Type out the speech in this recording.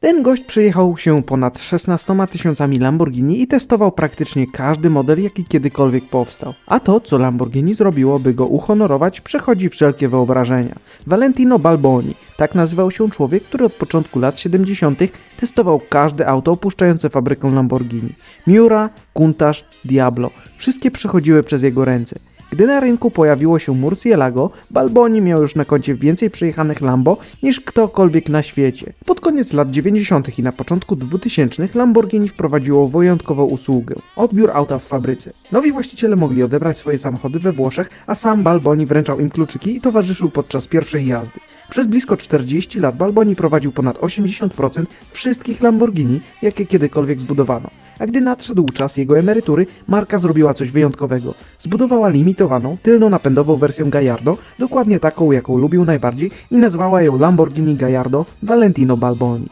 Ten gość przejechał się ponad 16 tysiącami Lamborghini i testował praktycznie każdy model, jaki kiedykolwiek powstał. A to, co Lamborghini zrobiło, by go uhonorować, przechodzi wszelkie wyobrażenia. Valentino Balboni, tak nazywał się człowiek, który od początku lat 70. testował każde auto opuszczające fabrykę Lamborghini. Miura, Countach, Diablo, wszystkie przechodziły przez jego ręce. Gdy na rynku pojawiło się Murcielago, Balboni miał już na koncie więcej przejechanych Lambo niż ktokolwiek na świecie. Pod koniec lat 90. i na początku 2000 Lamborghini wprowadziło wyjątkową usługę odbiór auta w fabryce. Nowi właściciele mogli odebrać swoje samochody we Włoszech, a sam Balboni wręczał im kluczyki i towarzyszył podczas pierwszej jazdy. Przez blisko 40 lat Balboni prowadził ponad 80% wszystkich Lamborghini, jakie kiedykolwiek zbudowano. A gdy nadszedł czas jego emerytury, marka zrobiła coś wyjątkowego. Zbudowała limitowaną, tylno-napędową wersję Gallardo, dokładnie taką, jaką lubił najbardziej i nazwała ją Lamborghini Gallardo Valentino Balboni.